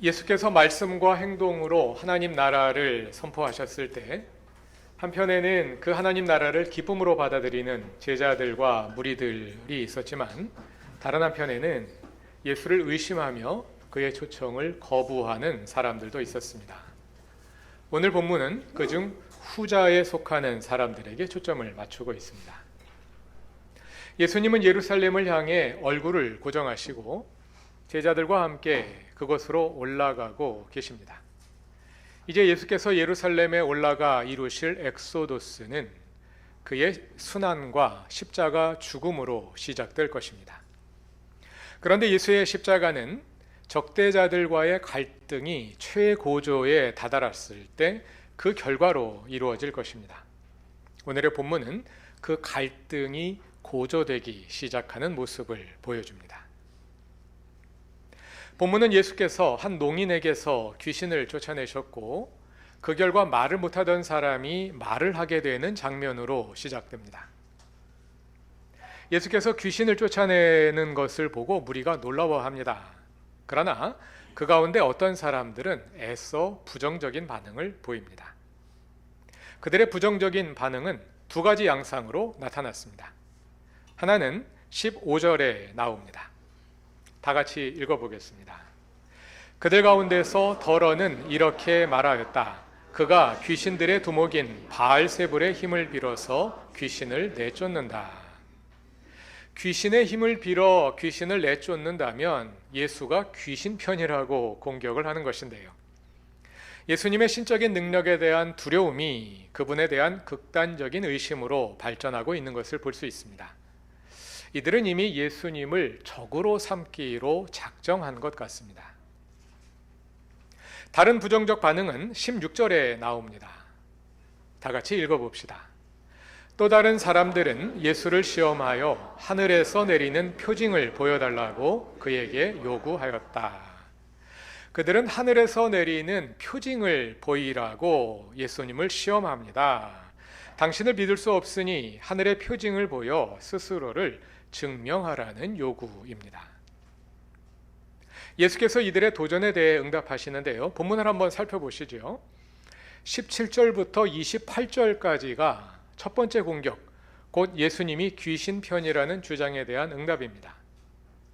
예수께서 말씀과 행동으로 하나님 나라를 선포하셨을 때 한편에는 그 하나님 나라를 기쁨으로 받아들이는 제자들과 무리들이 있었지만 다른 한편에는 예수를 의심하며 그의 초청을 거부하는 사람들도 있었습니다. 오늘 본문은 그중 후자에 속하는 사람들에게 초점을 맞추고 있습니다. 예수님은 예루살렘을 향해 얼굴을 고정하시고 제자들과 함께 그곳으로 올라가고 계십니다. 이제 예수께서 예루살렘에 올라가 이루실 엑소도스는 그의 순환과 십자가 죽음으로 시작될 것입니다. 그런데 예수의 십자가는 적대자들과의 갈등이 최고조에 다다랐을 때 그 결과로 이루어질 것입니다. 오늘의 본문은 그 갈등이 고조되기 시작하는 모습을 보여줍니다. 본문은 예수께서 한 농인에게서 귀신을 쫓아내셨고 그 결과 말을 못하던 사람이 말을 하게 되는 장면으로 시작됩니다. 예수께서 귀신을 쫓아내는 것을 보고 무리가 놀라워합니다. 그러나 그 가운데 어떤 사람들은 애써 부정적인 반응을 보입니다. 그들의 부정적인 반응은 두 가지 양상으로 나타났습니다. 하나는 15절에 나옵니다. 다 같이 읽어보겠습니다. 그들 가운데서 더러는 이렇게 말하였다. 그가 귀신들의 두목인 바알세불의 힘을 빌어서 귀신을 내쫓는다. 귀신의 힘을 빌어 귀신을 내쫓는다면 예수가 귀신 편이라고 공격을 하는 것인데요. 예수님의 신적인 능력에 대한 두려움이 그분에 대한 극단적인 의심으로 발전하고 있는 것을 볼 수 있습니다. 이들은 이미 예수님을 적으로 삼기로 작정한 것 같습니다. 다른 부정적 반응은 16절에 나옵니다. 다 같이 읽어봅시다. 또 다른 사람들은 예수를 시험하여 하늘에서 내리는 표징을 보여달라고 그에게 요구하였다. 그들은 하늘에서 내리는 표징을 보이라고 예수님을 시험합니다. 당신을 믿을 수 없으니 하늘의 표징을 보여 스스로를 증명하라는 요구입니다. 예수께서 이들의 도전에 대해 응답하시는데요. 본문을 한번 살펴보시죠. 17절부터 28절까지가 첫 번째 공격, 곧 예수님이 귀신 편이라는 주장에 대한 응답입니다.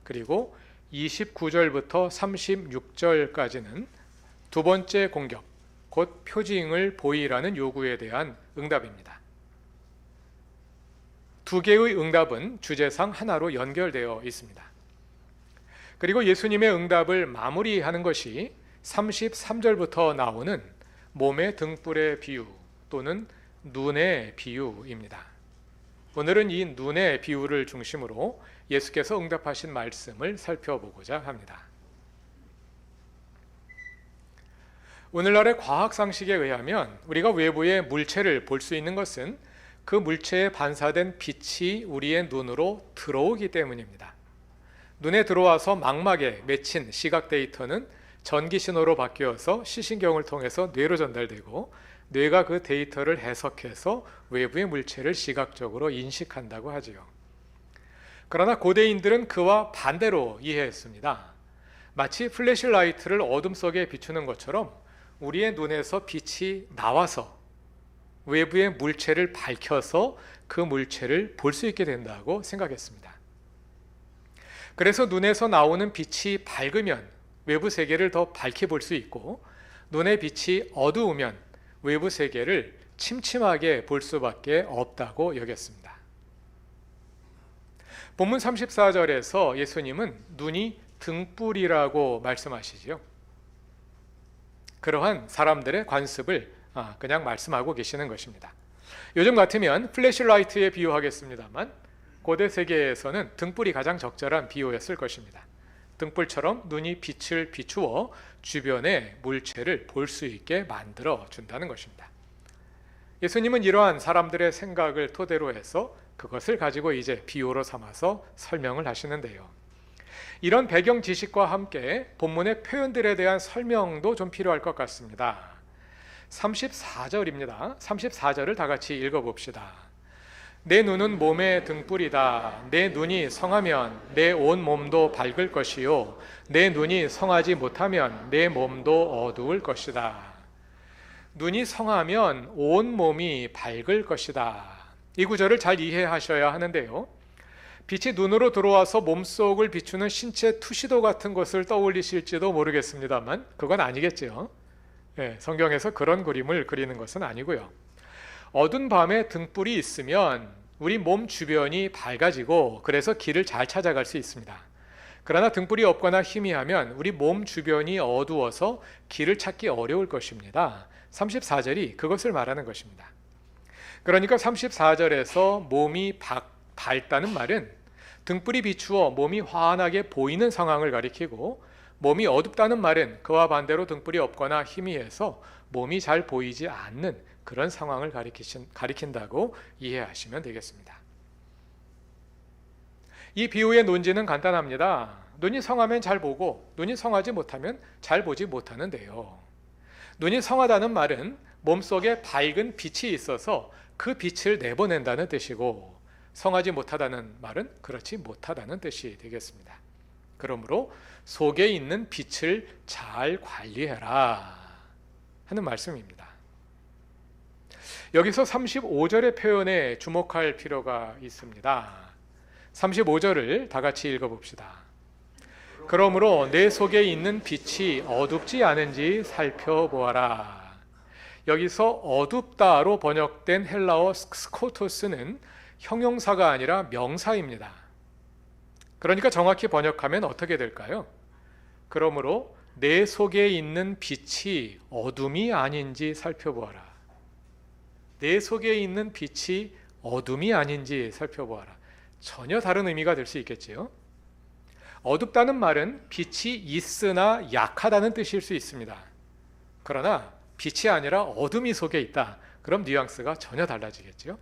그리고 29절부터 36절까지는 두 번째 공격, 곧 표징을 보이라는 요구에 대한 응답입니다. 두 개의 응답은 주제상 하나로 연결되어 있습니다. 그리고 예수님의 응답을 마무리하는 것이 33절부터 나오는 몸의 등불의 비유 또는 눈의 비유입니다. 오늘은 이 눈의 비유를 중심으로 예수께서 응답하신 말씀을 살펴보고자 합니다. 오늘날의 과학 상식에 의하면 우리가 외부의 물체를 볼 수 있는 것은 그 물체에 반사된 빛이 우리의 눈으로 들어오기 때문입니다. 눈에 들어와서 망막에 맺힌 시각 데이터는 전기 신호로 바뀌어서 시신경을 통해서 뇌로 전달되고 뇌가 그 데이터를 해석해서 외부의 물체를 시각적으로 인식한다고 하지요. 그러나 고대인들은 그와 반대로 이해했습니다. 마치 플래시라이트를 어둠 속에 비추는 것처럼 우리의 눈에서 빛이 나와서 외부의 물체를 밝혀서 그 물체를 볼 수 있게 된다고 생각했습니다. 그래서 눈에서 나오는 빛이 밝으면 외부 세계를 더 밝게 볼 수 있고 눈의 빛이 어두우면 외부 세계를 침침하게 볼 수밖에 없다고 여겼습니다. 본문 34절에서 예수님은 눈이 등불이라고 말씀하시지요. 그러한 사람들의 관습을 아, 그냥 말씀하고 계시는 것입니다. 요즘 같으면 플래시라이트에 비유하겠습니다만 고대 세계에서는 등불이 가장 적절한 비유였을 것입니다. 등불처럼 눈이 빛을 비추어 주변의 물체를 볼 수 있게 만들어 준다는 것입니다. 예수님은 이러한 사람들의 생각을 토대로 해서 그것을 가지고 이제 비유로 삼아서 설명을 하시는데요. 이런 배경 지식과 함께 본문의 표현들에 대한 설명도 좀 필요할 것 같습니다. 34절입니다. 34절을 다 같이 읽어 봅시다. 내 눈은 몸의 등불이다. 내 눈이 성하면 내 온 몸도 밝을 것이요. 내 눈이 성하지 못하면 내 몸도 어두울 것이다. 눈이 성하면 온 몸이 밝을 것이다. 이 구절을 잘 이해하셔야 하는데요. 빛이 눈으로 들어와서 몸속을 비추는 신체 투시도 같은 것을 떠올리실지도 모르겠습니다만 그건 아니겠죠. 예, 성경에서 그런 그림을 그리는 것은 아니고요. 어두운 밤에 등불이 있으면 우리 몸 주변이 밝아지고 그래서 길을 잘 찾아갈 수 있습니다. 그러나 등불이 없거나 희미하면 우리 몸 주변이 어두워서 길을 찾기 어려울 것입니다. 34절이 그것을 말하는 것입니다. 그러니까 34절에서 몸이 밝 다는 말은 등불이 비추어 몸이 환하게 보이는 상황을 가리키고 몸이 어둡다는 말은 그와 반대로 등불이 없거나 희미해서 몸이 잘 보이지 않는 그런 상황을 가리키신, 가리킨다고 이해하시면 되겠습니다. 이 비유의 논지는 간단합니다. 눈이 성하면 잘 보고 눈이 성하지 못하면 잘 보지 못하는데요. 눈이 성하다는 말은 몸속에 밝은 빛이 있어서 그 빛을 내보낸다는 뜻이고 성하지 못하다는 말은 그렇지 못하다는 뜻이 되겠습니다. 그러므로 속에 있는 빛을 잘 관리해라 하는 말씀입니다. 여기서 35절의 표현에 주목할 필요가 있습니다. 35절을 다 같이 읽어 봅시다. 그러므로 내 속에 있는 빛이 어둡지 않은지 살펴보아라. 여기서 어둡다로 번역된 헬라어 스코토스는 형용사가 아니라 명사입니다. 그러니까 정확히 번역하면 어떻게 될까요? 그러므로 내 속에 있는 빛이 어둠이 아닌지 살펴보아라. 내 속에 있는 빛이 어둠이 아닌지 살펴보아라. 전혀 다른 의미가 될 수 있겠지요. 어둡다는 말은 빛이 있으나 약하다는 뜻일 수 있습니다. 그러나 빛이 아니라 어둠이 속에 있다. 그럼 뉘앙스가 전혀 달라지겠죠.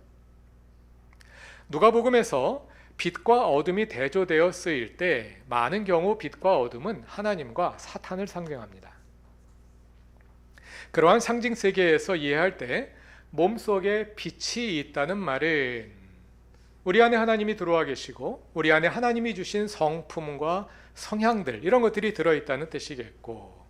누가복음에서 빛과 어둠이 대조되어 쓰일 때 많은 경우 빛과 어둠은 하나님과 사탄을 상징합니다. 그러한 상징 세계에서 이해할 때 몸속에 빛이 있다는 말은 우리 안에 하나님이 들어와 계시고 우리 안에 하나님이 주신 성품과 성향들 이런 것들이 들어 있다는 뜻이겠고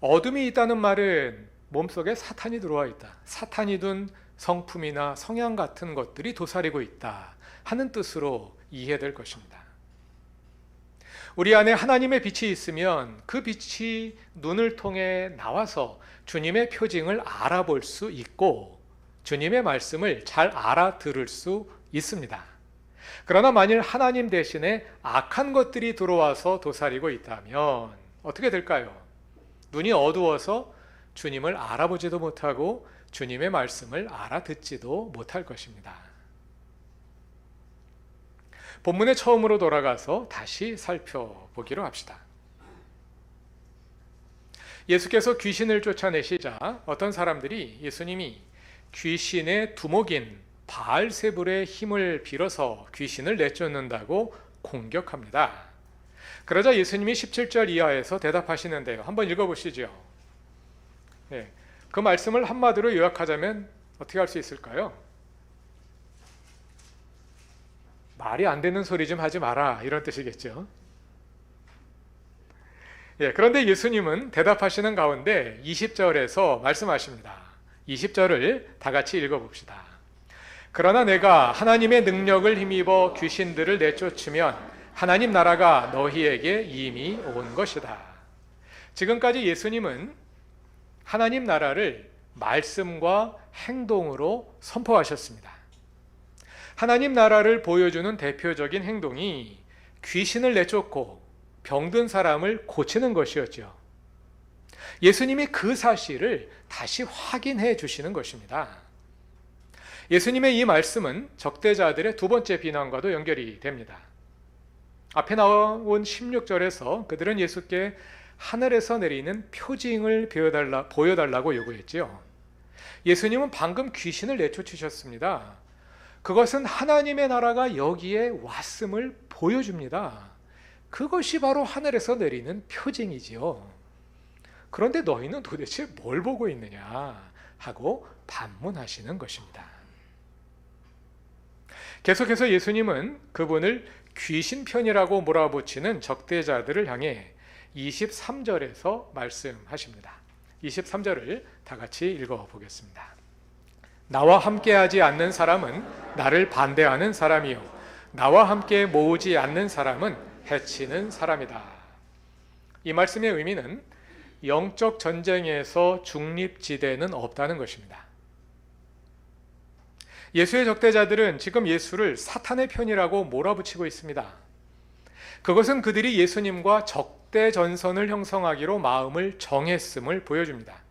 어둠이 있다는 말은 몸속에 사탄이 들어와 있다. 사탄이 둔 성품이나 성향 같은 것들이 도사리고 있다 하는 뜻으로 이해될 것입니다. 우리 안에 하나님의 빛이 있으면 그 빛이 눈을 통해 나와서 주님의 표징을 알아볼 수 있고 주님의 말씀을 잘 알아들을 수 있습니다. 그러나 만일 하나님 대신에 악한 것들이 들어와서 도사리고 있다면 어떻게 될까요? 눈이 어두워서 주님을 알아보지도 못하고 주님의 말씀을 알아듣지도 못할 것입니다. 본문의 처음으로 돌아가서 다시 살펴보기로 합시다. 예수께서 귀신을 쫓아내시자 어떤 사람들이 예수님이 귀신의 두목인 바알세불의 힘을 빌어서 귀신을 내쫓는다고 공격합니다. 그러자 예수님이 17절 이하에서 대답하시는데요. 한번 읽어보시죠. 네, 그 말씀을 한마디로 요약하자면 어떻게 할 수 있을까요? 말이 안 되는 소리 좀 하지 마라 이런 뜻이겠죠. 예, 그런데 예수님은 대답하시는 가운데 20절에서 말씀하십니다. 20절을 다 같이 읽어봅시다. 그러나 내가 하나님의 능력을 힘입어 귀신들을 내쫓으면 하나님 나라가 너희에게 이미 온 것이다. 지금까지 예수님은 하나님 나라를 말씀과 행동으로 선포하셨습니다. 하나님 나라를 보여주는 대표적인 행동이 귀신을 내쫓고 병든 사람을 고치는 것이었죠. 예수님이 그 사실을 다시 확인해 주시는 것입니다. 예수님의 이 말씀은 적대자들의 두 번째 비난과도 연결이 됩니다. 앞에 나온 16절에서 그들은 예수께 하늘에서 내리는 표징을 보여달라, 보여달라고 요구했지요. 예수님은 방금 귀신을 내쫓으셨습니다. 그것은 하나님의 나라가 여기에 왔음을 보여줍니다. 그것이 바로 하늘에서 내리는 표징이지요. 그런데 너희는 도대체 뭘 보고 있느냐 하고 반문하시는 것입니다. 계속해서 예수님은 그분을 귀신편이라고 몰아붙이는 적대자들을 향해 23절에서 말씀하십니다. 23절을 다 같이 읽어 보겠습니다. 나와 함께하지 않는 사람은 나를 반대하는 사람이요 나와 함께 모으지 않는 사람은 해치는 사람이다. 이 말씀의 의미는 영적 전쟁에서 중립지대는 없다는 것입니다. 예수의 적대자들은 지금 예수를 사탄의 편이라고 몰아붙이고 있습니다. 그것은 그들이 예수님과 적대 전선을 형성하기로 마음을 정했음을 보여줍니다.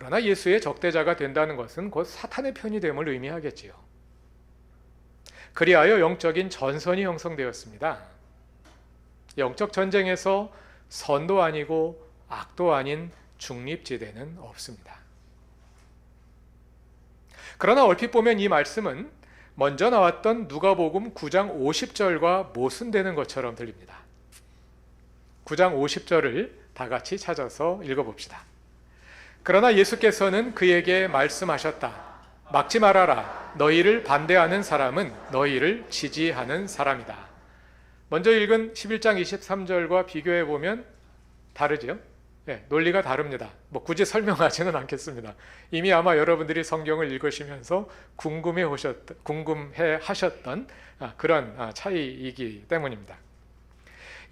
그러나 예수의 적대자가 된다는 것은 곧 사탄의 편이 됨을 의미하겠지요. 그리하여 영적인 전선이 형성되었습니다. 영적 전쟁에서 선도 아니고 악도 아닌 중립지대는 없습니다. 그러나 얼핏 보면 이 말씀은 먼저 나왔던 누가복음 9장 50절과 모순되는 것처럼 들립니다. 9장 50절을 다 같이 찾아서 읽어봅시다. 그러나 예수께서는 그에게 말씀하셨다. 막지 말아라. 너희를 반대하는 사람은 너희를 지지하는 사람이다. 먼저 읽은 11장 23절과 비교해 보면 다르죠? 네, 논리가 다릅니다. 뭐 굳이 설명하지는 않겠습니다. 이미 아마 여러분들이 성경을 읽으시면서 궁금해 하셨 궁금해 하셨던 아, 그런 아, 차이이기 때문입니다.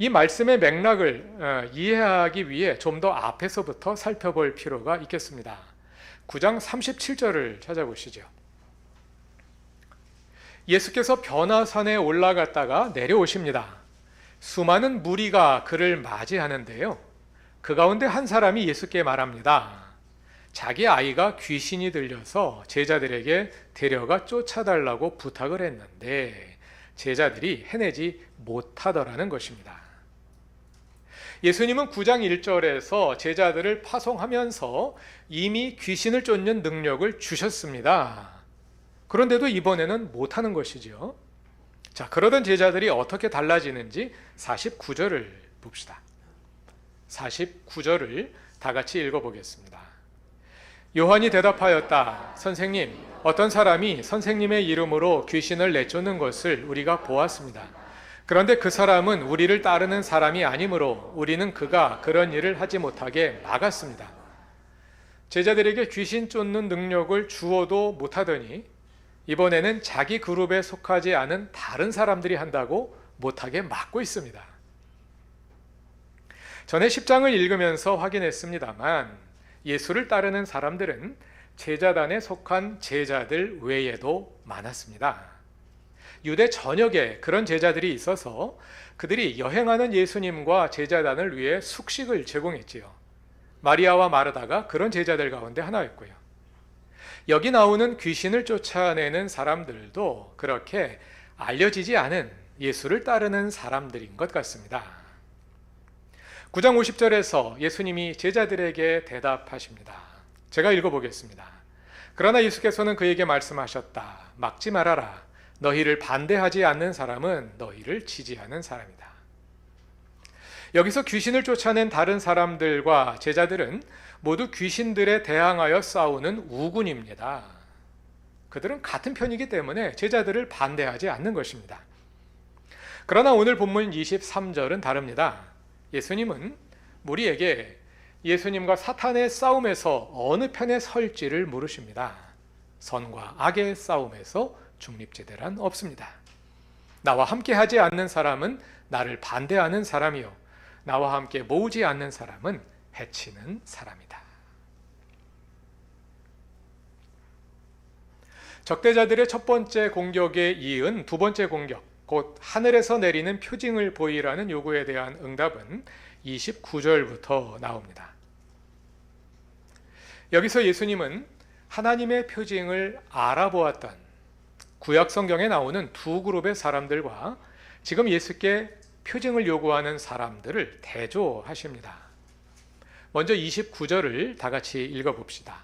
이 말씀의 맥락을 어, 이해하기 위해 좀 더 앞에서부터 살펴볼 필요가 있겠습니다. 9장 37절을 찾아보시죠. 예수께서 변화산에 올라갔다가 내려오십니다. 수많은 무리가 그를 맞이하는데요. 그 가운데 한 사람이 예수께 말합니다. 자기 아이가 귀신이 들려서 제자들에게 데려가 쫓아달라고 부탁을 했는데 제자들이 해내지 못하더라는 것입니다. 예수님은 9장 1절에서 제자들을 파송하면서 이미 귀신을 쫓는 능력을 주셨습니다. 그런데도 이번에는 못하는 것이죠. 자, 그러던 제자들이 어떻게 달라지는지 49절을 봅시다. 49절을 다 같이 읽어보겠습니다. 요한이 대답하였다. 선생님, 어떤 사람이 선생님의 이름으로 귀신을 내쫓는 것을 우리가 보았습니다. 그런데 그 사람은 우리를 따르는 사람이 아니므로 우리는 그가 그런 일을 하지 못하게 막았습니다. 제자들에게 귀신 쫓는 능력을 주어도 못하더니 이번에는 자기 그룹에 속하지 않은 다른 사람들이 한다고 못하게 막고 있습니다. 전에 10장을 읽으면서 확인했습니다만 예수를 따르는 사람들은 제자단에 속한 제자들 외에도 많았습니다. 유대 전역에 그런 제자들이 있어서 그들이 여행하는 예수님과 제자단을 위해 숙식을 제공했지요. 마리아와 마르다가 그런 제자들 가운데 하나였고요. 여기 나오는 귀신을 쫓아내는 사람들도 그렇게 알려지지 않은 예수를 따르는 사람들인 것 같습니다. 9장 50절에서 예수님이 제자들에게 대답하십니다. 제가 읽어보겠습니다. 그러나 예수께서는 그에게 말씀하셨다. 막지 말아라. 너희를 반대하지 않는 사람은 너희를 지지하는 사람이다. 여기서 귀신을 쫓아낸 다른 사람들과 제자들은 모두 귀신들에 대항하여 싸우는 우군입니다. 그들은 같은 편이기 때문에 제자들을 반대하지 않는 것입니다. 그러나 오늘 본문 23절은 다릅니다. 예수님은 우리에게 예수님과 사탄의 싸움에서 어느 편에 설지를 물으십니다. 선과 악의 싸움에서 중립지대란 없습니다. 나와 함께 하지 않는 사람은 나를 반대하는 사람이요. 나와 함께 모으지 않는 사람은 해치는 사람이다. 적대자들의 첫 번째 공격에 이은 두 번째 공격, 곧 하늘에서 내리는 표징을 보이라는 요구에 대한 응답은 29절부터 나옵니다. 여기서 예수님은 하나님의 표징을 알아보았던 구약 성경에 나오는 두 그룹의 사람들과 지금 예수께 표징을 요구하는 사람들을 대조하십니다. 먼저 29절을 다 같이 읽어 봅시다.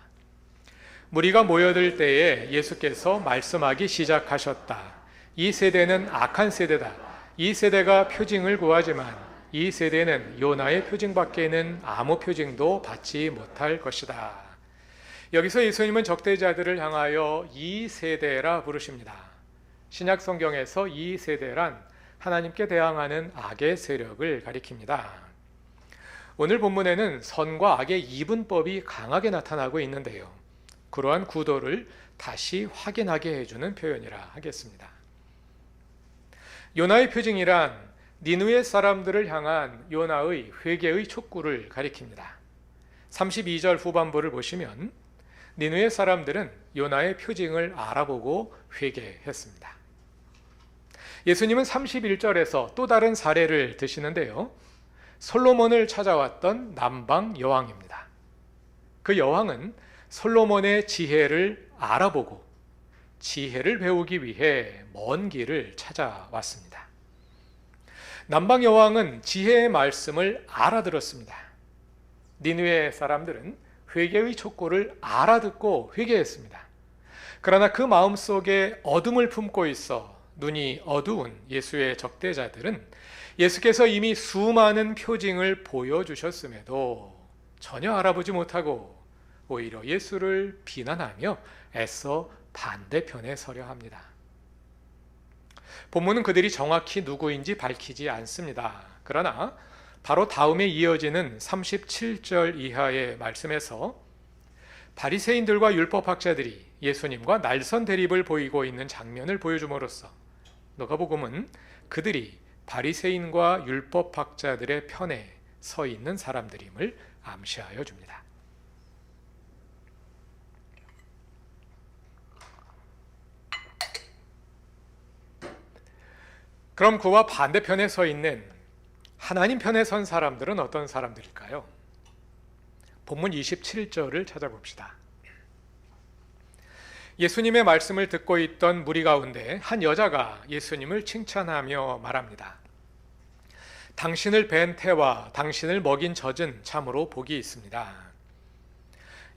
무리가 모여들 때에 예수께서 말씀하기 시작하셨다. 이 세대는 악한 세대다. 이 세대가 표징을 구하지만 이 세대는 요나의 표징밖에는 아무 표징도 받지 못할 것이다. 여기서 예수님은 적대자들을 향하여 이 세대라 부르십니다. 신약 성경에서 이 세대란 하나님께 대항하는 악의 세력을 가리킵니다. 오늘 본문에는 선과 악의 이분법이 강하게 나타나고 있는데요. 그러한 구도를 다시 확인하게 해주는 표현이라 하겠습니다. 요나의 표징이란 니누의 사람들을 향한 요나의 회개의 촉구를 가리킵니다. 32절 후반부를 보시면 니누의 사람들은 요나의 표징을 알아보고 회개했습니다. 예수님은 31절에서 또 다른 사례를 드시는데요. 솔로몬을 찾아왔던 남방 여왕입니다. 그 여왕은 솔로몬의 지혜를 알아보고 지혜를 배우기 위해 먼 길을 찾아왔습니다. 남방 여왕은 지혜의 말씀을 알아들었습니다. 니누의 사람들은 회개의 촉구를 알아듣고 회개했습니다. 그러나 그 마음 속에 어둠을 품고 있어 눈이 어두운 예수의 적대자들은 예수께서 이미 수많은 표징을 보여주셨음에도 전혀 알아보지 못하고 오히려 예수를 비난하며 애써 반대편에 서려 합니다. 본문은 그들이 정확히 누구인지 밝히지 않습니다. 그러나 바로 다음에 이어지는 37절 이하의 말씀에서 바리새인들과 율법학자들이 예수님과 날선 대립을 보이고 있는 장면을 보여줌으로써 누가복음은 그들이 바리새인과 율법학자들의 편에 서 있는 사람들임을 암시하여 줍니다. 그럼 그와 반대편에 서 있는 하나님 편에 선 사람들은 어떤 사람들일까요? 본문 27절을 찾아봅시다. 예수님의 말씀을 듣고 있던 무리 가운데 한 여자가 예수님을 칭찬하며 말합니다. 당신을 뵌 태와 당신을 먹인 젖은 참으로 복이 있습니다.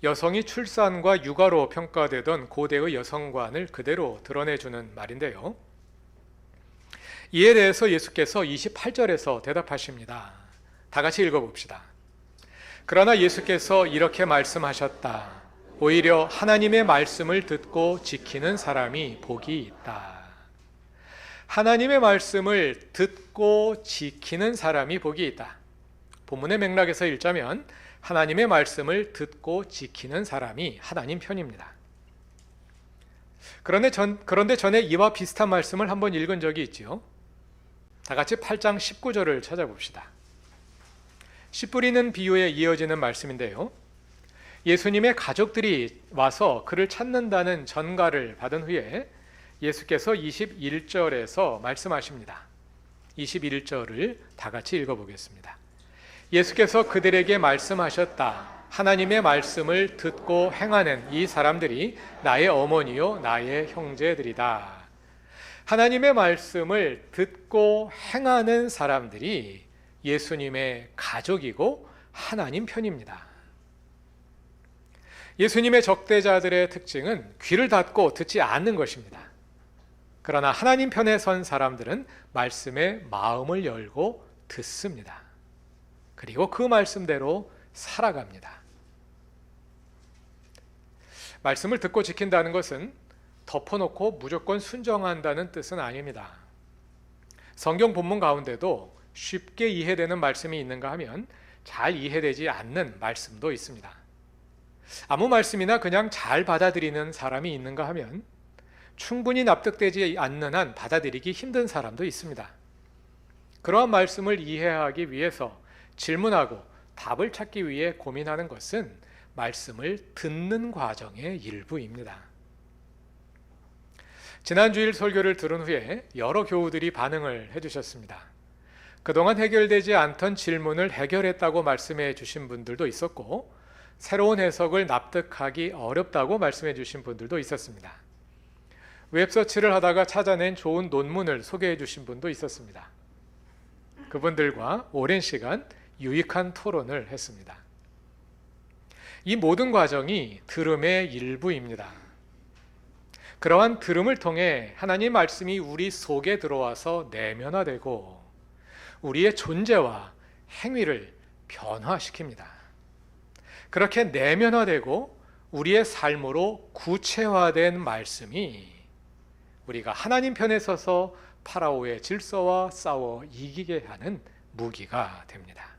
여성이 출산과 육아로 평가되던 고대의 여성관을 그대로 드러내주는 말인데요. 이에 대해서 예수께서 28절에서 대답하십니다. 다 같이 읽어봅시다. 그러나 예수께서 이렇게 말씀하셨다. 오히려 하나님의 말씀을 듣고 지키는 사람이 복이 있다. 하나님의 말씀을 듣고 지키는 사람이 복이 있다. 본문의 맥락에서 읽자면 하나님의 말씀을 듣고 지키는 사람이 하나님 편입니다. 그런데, 전, 그런데 전에 이와 비슷한 말씀을 한번 읽은 적이 있지요. 다 같이 8장 19절을 찾아봅시다. 씨 뿌리는 비유에 이어지는 말씀인데요. 예수님의 가족들이 와서 그를 찾는다는 전가를 받은 후에 예수께서 21절에서 말씀하십니다. 21절을 다 같이 읽어보겠습니다. 예수께서 그들에게 말씀하셨다. 하나님의 말씀을 듣고 행하는 이 사람들이 나의 어머니요, 나의 형제들이다. 하나님의 말씀을 듣고 행하는 사람들이 예수님의 가족이고 하나님 편입니다. 예수님의 적대자들의 특징은 귀를 닫고 듣지 않는 것입니다. 그러나 하나님 편에 선 사람들은 말씀에 마음을 열고 듣습니다. 그리고 그 말씀대로 살아갑니다. 말씀을 듣고 지킨다는 것은 덮어놓고 무조건 순정한다는 뜻은 아닙니다. 성경 본문 가운데도 쉽게 이해되는 말씀이 있는가 하면 잘 이해되지 않는 말씀도 있습니다. 아무 말씀이나 그냥 잘 받아들이는 사람이 있는가 하면 충분히 납득되지 않는 한 받아들이기 힘든 사람도 있습니다. 그러한 말씀을 이해하기 위해서 질문하고 답을 찾기 위해 고민하는 것은 말씀을 듣는 과정의 일부입니다. 지난 주일 설교를 들은 후에 여러 교우들이 반응을 해주셨습니다. 그동안 해결되지 않던 질문을 해결했다고 말씀해 주신 분들도 있었고, 새로운 해석을 납득하기 어렵다고 말씀해 주신 분들도 있었습니다. 웹서치를 하다가 찾아낸 좋은 논문을 소개해 주신 분도 있었습니다. 그분들과 오랜 시간 유익한 토론을 했습니다. 이 모든 과정이 들음의 일부입니다. 그러한 들음을 통해 하나님 말씀이 우리 속에 들어와서 내면화되고 우리의 존재와 행위를 변화시킵니다. 그렇게 내면화되고 우리의 삶으로 구체화된 말씀이 우리가 하나님 편에 서서 파라오의 질서와 싸워 이기게 하는 무기가 됩니다.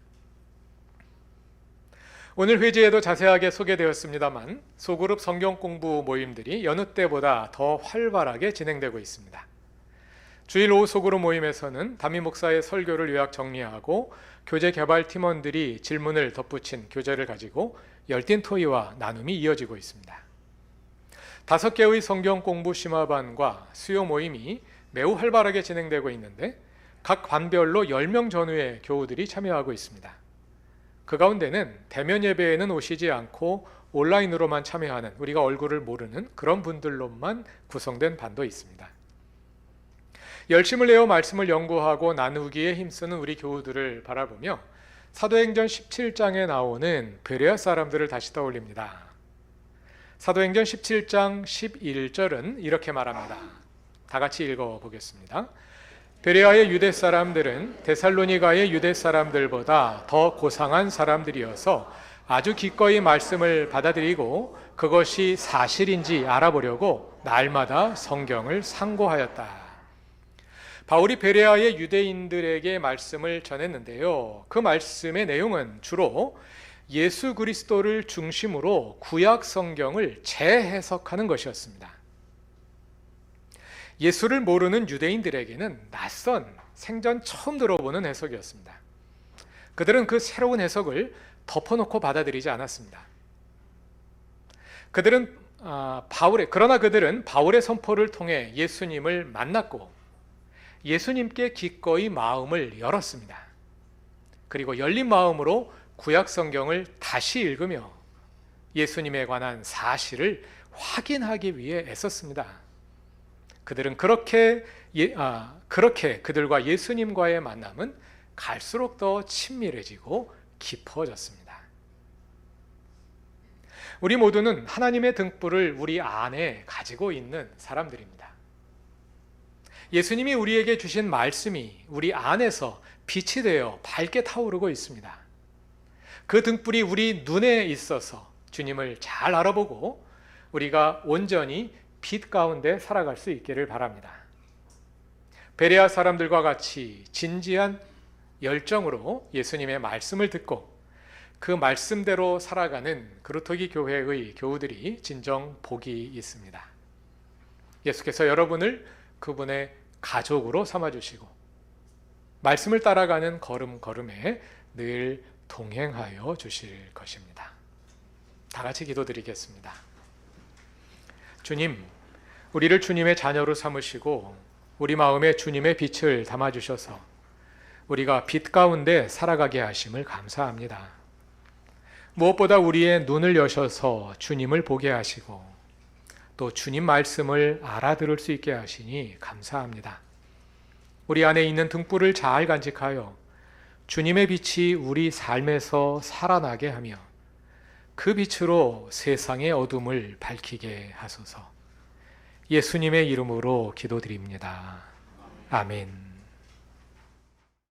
오늘 회지에도 자세하게 소개되었습니다만 소그룹 성경 공부 모임들이 여느 때보다 더 활발하게 진행되고 있습니다. 주일 오후 소그룹 모임에서는 담임 목사의 설교를 요약 정리하고 교재 개발 팀원들이 질문을 덧붙인 교재를 가지고 열띤 토의와 나눔이 이어지고 있습니다. 다섯 개의 성경 공부 심화반과 수요 모임이 매우 활발하게 진행되고 있는데 각 반별로 10명 전후의 교우들이 참여하고 있습니다. 그 가운데는 대면 예배에는 오시지 않고 온라인으로만 참여하는 우리가 얼굴을 모르는 그런 분들로만 구성된 반도 있습니다. 열심을 내어 말씀을 연구하고 나누기에 힘쓰는 우리 교우들을 바라보며 사도행전 17장에 나오는 베레아 사람들을 다시 떠올립니다. 사도행전 17장 11절은 이렇게 말합니다. 다 같이 읽어 보겠습니다. 베레아의 유대 사람들은 데살로니가의 유대 사람들보다 더 고상한 사람들이어서 아주 기꺼이 말씀을 받아들이고 그것이 사실인지 알아보려고 날마다 성경을 상고하였다. 바울이 베레아의 유대인들에게 말씀을 전했는데요. 그 말씀의 내용은 주로 예수 그리스도를 중심으로 구약 성경을 재해석하는 것이었습니다. 예수를 모르는 유대인들에게는 낯선 생전 처음 들어보는 해석이었습니다. 그들은 그 새로운 해석을 덮어놓고 받아들이지 않았습니다. 그들은 아, 바울의 그러나 그들은 바울의 선포를 통해 예수님을 만났고 예수님께 기꺼이 마음을 열었습니다. 그리고 열린 마음으로 구약 성경을 다시 읽으며 예수님에 관한 사실을 확인하기 위해 애썼습니다. 그들은 그렇게 예, 아, 그렇게 그들과 예수님과의 만남은 갈수록 더 친밀해지고 깊어졌습니다. 우리 모두는 하나님의 등불을 우리 안에 가지고 있는 사람들입니다. 예수님이 우리에게 주신 말씀이 우리 안에서 빛이 되어 밝게 타오르고 있습니다. 그 등불이 우리 눈에 있어서 주님을 잘 알아보고 우리가 온전히 빛 가운데 살아갈 수 있기를 바랍니다. 베레아 사람들과 같이 진지한 열정으로 예수님의 말씀을 듣고 그 말씀대로 살아가는 그루터기 교회의 교우들이 진정 복이 있습니다. 예수께서 여러분을 그분의 가족으로 삼아주시고 말씀을 따라가는 걸음걸음에 늘 동행하여 주실 것입니다. 다 같이 기도드리겠습니다. 주님, 우리를 주님의 자녀로 삼으시고 우리 마음에 주님의 빛을 담아 주셔서 우리가 빛 가운데 살아가게 하심을 감사합니다. 무엇보다 우리의 눈을 여셔서 주님을 보게 하시고 또 주님 말씀을 알아들을 수 있게 하시니 감사합니다. 우리 안에 있는 등불을 잘 간직하여 주님의 빛이 우리 삶에서 살아나게 하며 그 빛으로 세상의 어둠을 밝히게 하소서. 예수님의 이름으로 기도드립니다. 아멘.